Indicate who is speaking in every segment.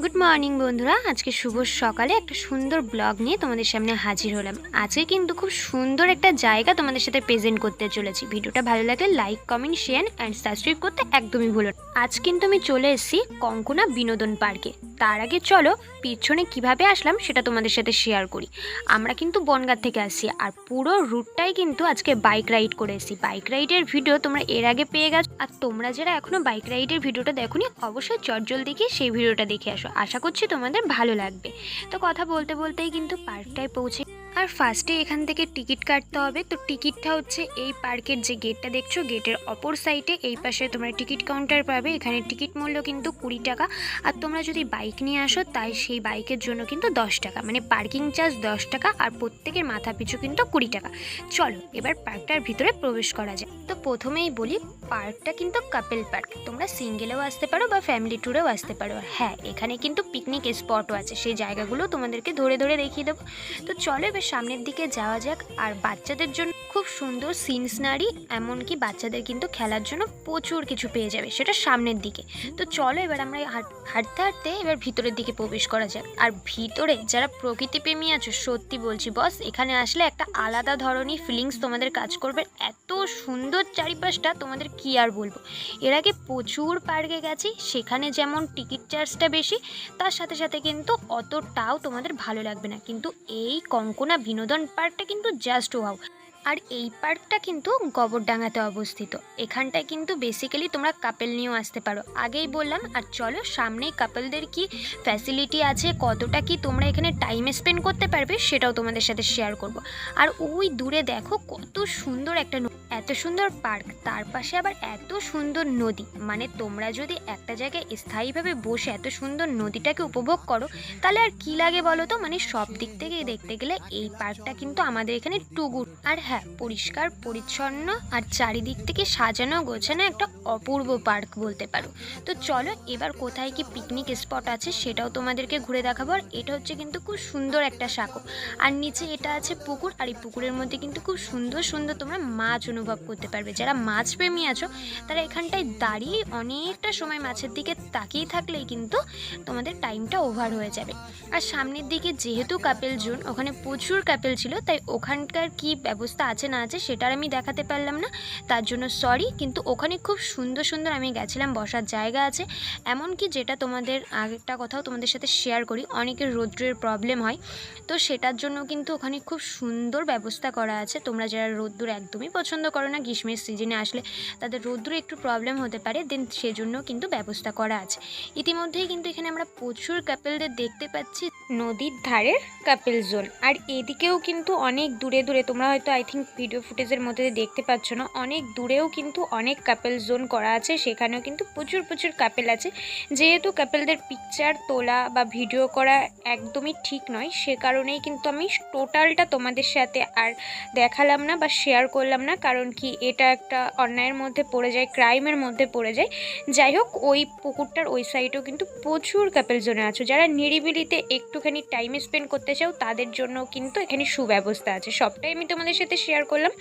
Speaker 1: Good morning বন্ধুরা। আজকে শুভ সকালে একটা সুন্দর ব্লগ নিয়ে তোমাদের সামনে হাজির হলাম। আজকে কিন্তু খুব সুন্দর একটা জায়গা তোমাদের সাথে প্রেজেন্ট করতে চলেছি। ভিডিওটা ভালো লাগলে like comment share and subscribe করতে একদমই ভুলো আজ কিন্তু আমি চলে এসেছি কঙ্কনা বিনোদন পার্কে। তার আগে চলো পিছনে কীভাবে আসলাম সেটা তোমাদের সাথে শেয়ার করি। আমরা কিন্তু বনগাঁ থেকে আসি আর পুরো রুটটাই কিন্তু আজকে বাইক রাইড করে এসেছি। বাইক রাইডের ভিডিও তোমরা এর আগে পেয়ে গেছো। আর তোমরা যারা এখনও বাইক রাইডের ভিডিওটা দেখোনি, অবশ্যই চটজল দেখে সেই ভিডিওটা দেখে আসো। আশা করছি তোমাদের ভালো লাগবে। তো কথা বলতে বলতেই কিন্তু পার্কটায় পৌঁছে আর ফার্স্টে এখান থেকে টিকিট কাটতে হবে। তো টিকিটটা হচ্ছে এই পার্কের যে গেটটা দেখছ গেটের অপর সাইডে এই পাশে তোমরা টিকিট কাউন্টার পাবে। এখানে টিকিট মূল্য কিন্তু কুড়ি টাকা। আর তোমরা যদি বাইক নিয়ে আসো, তাই সেই বাইকের জন্য কিন্তু দশ টাকা। মানে পার্কিং চার্জ দশ টাকা আর প্রত্যেকের মাথা পিছু কিন্তু কুড়ি টাকা। চলো, এবার পার্কটার ভিতরে প্রবেশ করা যায় তো প্রথমেই বলি পার্কটা কিন্তু কাপেল পার্ক তোমরা সিঙ্গেলেও আসতে পারো বা ফ্যামিলি ট্যুরেও আসতে পারো। হ্যাঁ এখানে কিন্তু পিকনিক স্পটও আছে। সেই জায়গাগুলো তোমাদেরকে ধরে ধরে দেখিয়ে দেবো। তো চলো, এবার সামনের দিকে যাওয়া যাক। আর বাচ্চাদের জন্য খুব সুন্দর সিনসনারি এমনকি বাচ্চাদের কিন্তু খেলার জন্য প্রচুর কিছু পেয়ে যাবে সেটা সামনের দিকে। তো চলো এবার আমরা হাঁট- হাঁটতে হাঁটতে এবার ভিতরের দিকে প্রবেশ করা যাক। আর ভিতরে যারা প্রকৃতিপ্রেমী আছো, সত্যি বলছি বস এখানে আসলে একটা আলাদা ধরনের ফিলিংস তোমাদের কাজ করবে। এত সুন্দর চারিপাশটা তোমাদের কি আর বলব? এর আগে প্রচুর পার্কে গেছি, সেখানে যেমন টিকিট চার্জটা বেশি, তার সাথে সাথে কিন্তু অতটাও তোমাদের ভালো লাগবে না। কিন্তু এই কঙ্কনা বিনোদন পার্কটা কিন্তু জাস্ট ওয়াও আর এই পার্কটা কিন্তু গোবরডাঙ্গাতে অবস্থিত। এখানটায় কিন্তু বেসিক্যালি তোমরা কাপেল নিয়েও আসতে পারো। আগেই বললাম, আর চলো সামনেই কাপেলদের কি ফ্যাসিলিটি আছে, কতটা কি তোমরা এখানে টাইম স্পেন্ড করতে পারবে সেটাও তোমাদের সাথে শেয়ার করব। আর ওই দূরে দেখো কত সুন্দর একটা এত সুন্দর পার্ক, তার পাশে আবার এত সুন্দর নদী। মানে তোমরা যদি একটা জায়গায় স্থায়ীভাবে বসে এত সুন্দর নদীটাকে উপভোগ করো, তাহলে আর কি লাগে বলো তো? মানে সব দিক থেকেই দেখতে গেলে এই পার্কটা কিন্তু আমাদের এখানে টুগুর আর হ্যাঁ পরিষ্কার, পরিচ্ছন্ন আর চারিদিক থেকে সাজানো গোছানো একটা অপূর্ব পার্ক বলতে পারো। তো চলো এবার কোথায় কি পিকনিক স্পট আছে সেটাও তোমাদেরকে ঘুরে দেখাবো। আর এটা হচ্ছে কিন্তু খুব সুন্দর একটা সাঁকো। আর নিচে এটা আছে পুকুর আর এই পুকুরের মধ্যে কিন্তু খুব সুন্দর সুন্দর তোমরা মাছ অনুভব করতে পারবে। যারা মাছ প্রেমী আছো, তারা এখানটায় দাঁড়িয়ে অনেকটা সময় মাছের দিকে তাকিয়ে থাকলেই কিন্তু তোমাদের টাইমটা ওভার হয়ে যাবে। আর সামনের দিকে যেহেতু কাপেল জোন ওখানে প্রচুর কাপেল ছিল, তাই ওখানকার কি ব্যবস্থা আছে না আছে সেটার আমি দেখাতে পারলাম না। তার জন্য সরি কিন্তু ওখানে খুব সুন্দর সুন্দর আমি গেছিলাম, বসার জায়গা আছে। এমনকি যেটা তোমাদের আগেরটা কথাও তোমাদের সাথে শেয়ার করি, অনেকের রৌদ্রের প্রবলেম হয়। তো সেটার জন্য কিন্তু ওখানে খুব সুন্দর ব্যবস্থা করা আছে। তোমরা যারা রোদ্দুর একদমই পছন্দ করো না, গ্রীষ্মের সিজনে আসলে তাদের রোদ্দুরে একটু প্রবলেম হতে পারে দেন সেজন্য কিন্তু ব্যবস্থা করা আছে। ইতিমধ্যেই কিন্তু এখানে আমরা প্রচুর কাপেলদের দেখতে পাচ্ছি। নদীর ধারের কাপেল জোন আর এদিকেও কিন্তু অনেক দূরে দূরে, তোমরা হয়তো আই থিঙ্ক ভিডিও ফুটেজের মধ্যে দেখতে পাচ্ছ না, অনেক দূরেও কিন্তু অনেক কাপেল জোন করা আছে, সেখানেও কিন্তু প্রচুর প্রচুর কাপেল আছে। যেহেতু কাপেলদের পিকচার তোলা বা ভিডিও করা একদমই ঠিক নয়, সে কারণেই কিন্তু আমি টোটালটা তোমাদের সাথে আর দেখালাম না বা শেয়ার করলাম না, কারণ কি এটা একটা অন্যায়ের মধ্যে পড়ে যায় ক্রাইমের মধ্যে পড়ে যায়। যাই হোক, ওই পুকুরটার ওই সাইডেও কিন্তু প্রচুর কাপেল জোনে আছো। যারা নিরিবিলিতে একটুখানি টাইম স্পেন্ড করতে চাও, তাদের জন্য কিন্তু এখানে সুব্যবস্থা আছে। সবটাই আমি তোমাদের সাথে শেয়ার করলাম।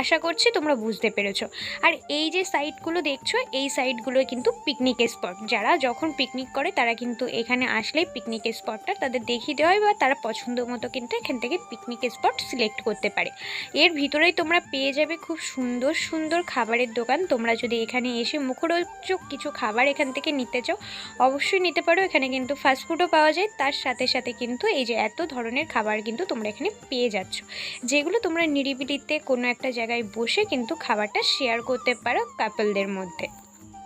Speaker 1: আশা করছি তোমরা বুঝতে পেরেছ। আর এই যে সাইটগুলো দেখছ, এই সাইটগুলো কিন্তু পিকনিক স্পট যারা যখন পিকনিক করে, তারা কিন্তু এখানে আসলেই পিকনিক স্পটটা তাদের দেখিয়ে দেওয়া হয় বা তারা পছন্দ মতো কিন্তু এখান থেকে পিকনিক স্পট সিলেক্ট করতে পারে। এর ভিতরেই তোমরা পেয়ে যাবে খুব সুন্দর সুন্দর খাবারের দোকান। তোমরা যদি এখানে এসে মুখরোচক কিছু খাবার এখান থেকে নিতে চাও, অবশ্যই নিতে পারো। এখানে কিন্তু ফাস্টফুডও পাওয়া যায়। তার সাথে সাথে কিন্তু এই যে এত ধরনের খাবার কিন্তু তোমরা এখানে পেয়ে যাচ্ছ। যেগুলো তোমরা নিরিবিলিতে কোনো একটা জায়গায় বসে কিন্তু খাবারটা শেয়ার করতে পারো কাপলদের মধ্যে।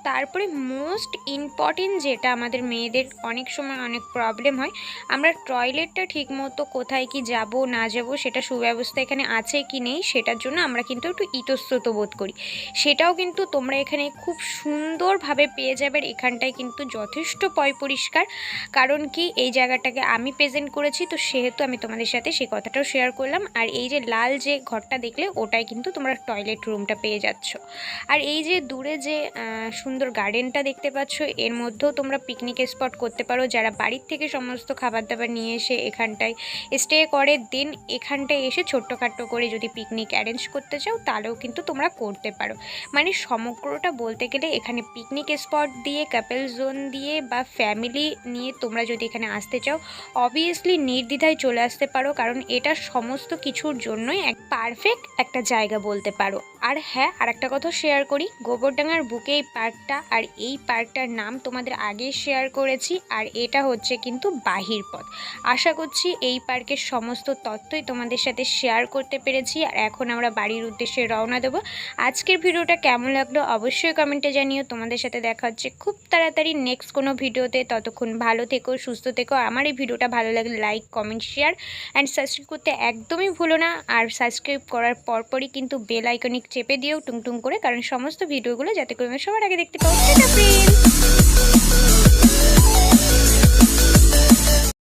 Speaker 1: তারপরে মোস্ট ইম্পর্টেন্ট যেটা আমাদের মেয়েদের অনেক সময় অনেক প্রবলেম হয়, আমরা টয়লেটটা ঠিক মতো কোথায় কি যাব, না যাব, সেটা সুব্যবস্থা এখানে আছে কি নেই, সেটার জন্য আমরা কিন্তু একটু ইতস্তত বোধ করি। সেটাও কিন্তু তোমরা এখানে খুব সুন্দরভাবে পেয়ে যাবে এখানটায় কিন্তু যথেষ্ট পয় পরিষ্কার। কারণ কি, এই জায়গাটাকে আমি প্রেজেন্ট করেছি, তো সেহেতু আমি তোমাদের সাথে সেই কথাটাও শেয়ার করলাম। আর এই যে লাল যে ঘরটা দেখলে, ওটাই কিন্তু তোমরা টয়লেট রুমটা পেয়ে যাচ্ছ। আর এই যে দূরে যে সুন্দর গার্ডেনটা দেখতে পাচ্ছ। এর মধ্যেও তোমরা পিকনিক স্পট করতে পারো। যারা বাড়ির থেকে সমস্ত খাবার দাবার নিয়ে এসে এখানটায় স্টে করে দেন এখানটায় এসে ছোট্টখাট্টো করে যদি পিকনিক অ্যারেঞ্জ করতে চাও, তাহলেও কিন্তু তোমরা করতে পারো। মানে সমগ্রটা বলতে গেলে এখানে পিকনিক স্পট দিয়ে কাপেল জোন দিয়ে বা ফ্যামিলি নিয়ে তোমরা যদি এখানে আসতে চাও অবভিয়াসলি নির্দ্বিধায় চলে আসতে পারো। কারণ এটা সমস্ত কিছুর জন্যই এক পারফেক্ট একটা জায়গা বলতে পারো। আর হ্যাঁ আর একটা কথা শেয়ার করি। গোবরডাঙ্গার বুকে এই পার্কটা, আর এই পার্কটার নাম তোমাদের আগে শেয়ার করেছি, আর এটা হচ্ছে কিন্তু বাহির পথ। আশা করছি এই পার্কের সমস্ত তথ্যই তোমাদের সাথে শেয়ার করতে পেরেছি, আর এখন আমরা বাড়ির উদ্দেশ্যে রওনা দেবো। আজকের ভিডিওটা কেমন লাগল অবশ্যই কমেন্টে জানিও। তোমাদের সাথে দেখা হচ্ছে খুব তাড়াতাড়ি নেক্সট কোনো ভিডিওতে। ততক্ষণ ভালো থেকো, সুস্থ থেকো। আমার এই ভিডিওটা ভালো লাগলে like comment share and subscribe করতে একদমই ভুলো না। আর সাবস্ক্রাইব করার পরপরই কিন্তু বেল আইকনিক চেপে দিও টুং টুং করে। কারণ সমস্ত ভিডিওগুলো যাতে করে সবার আগে দেখতে to go to the beach.